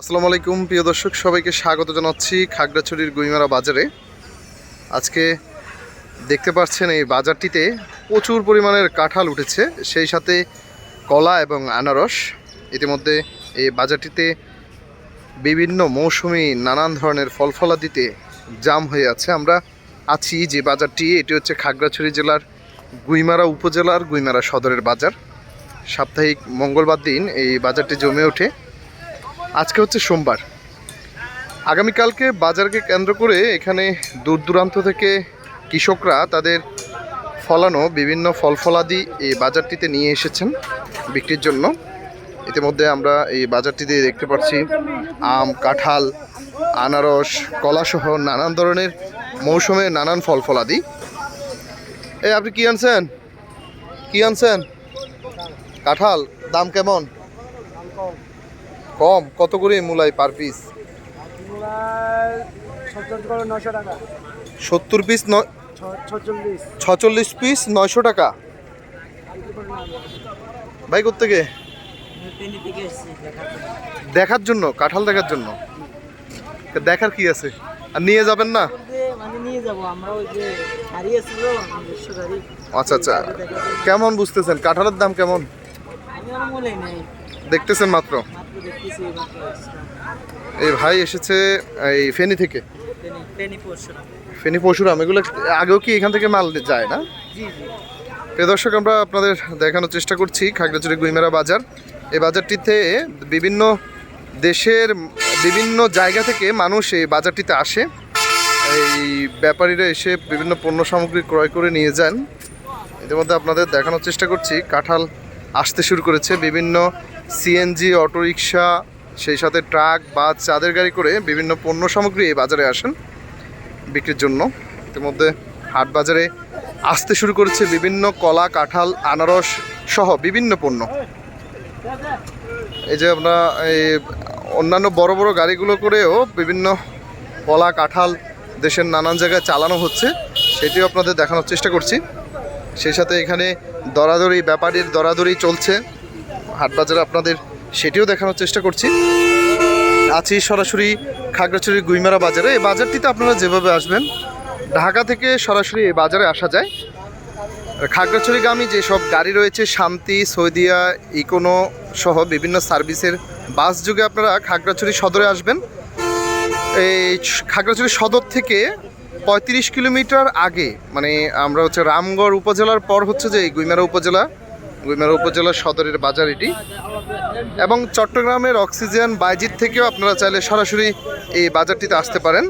আসসালামু আলাইকুম, প্রিয় দর্শক, সবাইকে স্বাগত জানাচ্ছি খাগড়াছড়ির গুইমারা বাজারে। আজকে দেখতে পাচ্ছেন এই বাজারটিতে প্রচুর পরিমাণের কাঁঠাল উঠেছে, সেই সাথে কলা এবং আনারস। ইতিমধ্যে এই বাজারটিতে বিভিন্ন মৌসুমি নানান ধরনের ফল ফলাদিতে জাম হয়ে আছে। আমরা আছি যে বাজারটি, এটি হচ্ছে খাগড়াছড়ি জেলার গুইমারা উপজেলার গুইমারা সদরের বাজার। সাপ্তাহিক মঙ্গলবার দিন এই বাজারটি জমে ওঠে। আজকে হচ্ছে সোমবার। আগামীকালকে বাজারকে কেন্দ্র করে এখানে দূর দূরান্ত থেকে কৃষকরা তাদের ফলানো বিভিন্ন ফল ফলাদি এই বাজারটিতে নিয়ে এসেছেন বিক্রির জন্য। ইতিমধ্যে আমরা এই বাজারটিতে দেখতে পাচ্ছি আম, কাঁঠাল, আনারস, কলাসহ নানান ধরনের মৌসুমে নানান ফল ফলাদি এই আপনি কি আনছেন? কি আনছেন? কাঁঠাল, দাম কেমন? কম? কত করে মূলাই পার পিস সত্তর নশো টাকা। সত্তর পিস ছচল্লিশ। ছচল্লিশ পিস নয়শো টাকা? ভাই কোথেকে দেখার জন্য কাঁঠাল দেখার জন্য। দেখার কি আছে? আর নিয়ে যাবেন না? মানে আচ্ছা আচ্ছা। কেমন বুঝতেছেন? কাঁঠালের দাম কেমন? আমি আর মনে নেই। দেখতেছেন মাত্র? এই ভাই এসেছে এই ফেনী থেকে। পেনি পরশুরাম। এগুলো আগেও কি এখান থেকে মাল যায় না? প্রিয় দর্শক, আমরা আপনাদের দেখানোর চেষ্টা করছি খাগড়াছড়ি গুইমেরা বাজার। এই বাজারটিতে বিভিন্ন দেশের বিভিন্ন জায়গা থেকে মানুষ এই বাজারটিতে আসে। এই ব্যাপারীরা এসে বিভিন্ন পণ্য সামগ্রী ক্রয় করে নিয়ে যান। ইতিমধ্যে আপনাদের দেখানোর চেষ্টা করছি, কাঁঠাল আসতে শুরু করেছে। বিভিন্ন সিএনজি অটোরিকশা, সেই সাথে ট্রাক, বাস, চাঁদের গাড়ি করে বিভিন্ন পণ্য সামগ্রী এই বাজারে আসেন বিক্রির জন্য। ইতিমধ্যে হাট বাজারে আসতে শুরু করেছে বিভিন্ন কলা, কাঁঠাল, আনারস সহ বিভিন্ন পণ্য। এই যে আমরা এই অন্যান্য বড় বড় গাড়িগুলো করেও বিভিন্ন কলা, কাঁঠাল দেশের নানান জায়গায় চালানো হচ্ছে, সেটিও আপনাদের দেখানোর চেষ্টা করছি। সেই সাথে এখানে দরাদরি, ব্যাপারীর দরাদরি চলছে। হাটবাজারে আপনাদের সেটিও দেখানোর চেষ্টা করছি। আছি সরাসরি খাগড়াছড়ি গুইমারা বাজারে। এই বাজারটিতে আপনারা যেভাবে আসবেন, ঢাকা থেকে সরাসরি এই বাজারে আসা যায়। খাগড়াছড়িগামী যেসব গাড়ি রয়েছে, শান্তি, সৌদিয়া, ইকোনো সহ বিভিন্ন সার্ভিসের বাস যুগে আপনারা খাগড়াছড়ি সদরে আসবেন। এই খাগড়াছড়ি সদর থেকে পঁয়ত্রিশ কিলোমিটার আগে মানে আমরা হচ্ছে রামগড় উপজেলার পর হচ্ছে যে এই গুইমারা উপজেলা গুইমারা উপজেলার সদরের বাজার এটি। এবং চট্টগ্রামের অক্সিজেন বাইজিৎ থেকেও আপনারা চাইলে সরাসরি এই বাজারটিতে আসতে পারেন।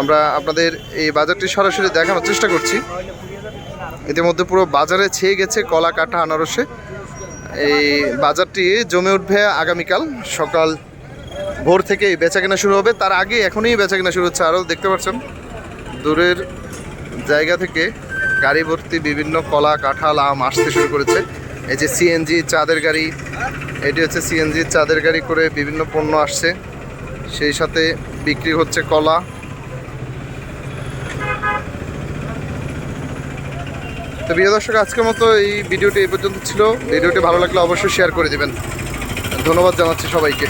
আমরা আপনাদের এই বাজারটি সরাসরি দেখানোর চেষ্টা করছি। ইতিমধ্যে পুরো বাজারে ছেয়ে গেছে কলা কাটা আনারসে। এই বাজারটি জমে উঠবে আগামীকাল সকাল ভোর থেকে বেচা কেনা শুরু হবে। তার আগে এখনই বেচা কেনা শুরু হচ্ছে। আরও দেখতে পাচ্ছেন, দূরের জায়গা থেকে গাড়ি ভর্তি বিভিন্ন কলা, কাঁঠাল, আম আসতে শুরু করেছে। এই যে সিএনজি চাঁদের গাড়ি, এটি হচ্ছে সিএনজি চাঁদের গাড়ি করে বিভিন্ন পণ্য আসছে। সেই সাথে বিক্রি হচ্ছে কলা। তো প্রিয় দর্শক, আজকের মতো এই ভিডিওটি এই পর্যন্ত ছিল। ভিডিওটি ভালো লাগলে অবশ্যই শেয়ার করে দেবেন। ধন্যবাদ জানাচ্ছি সবাইকে।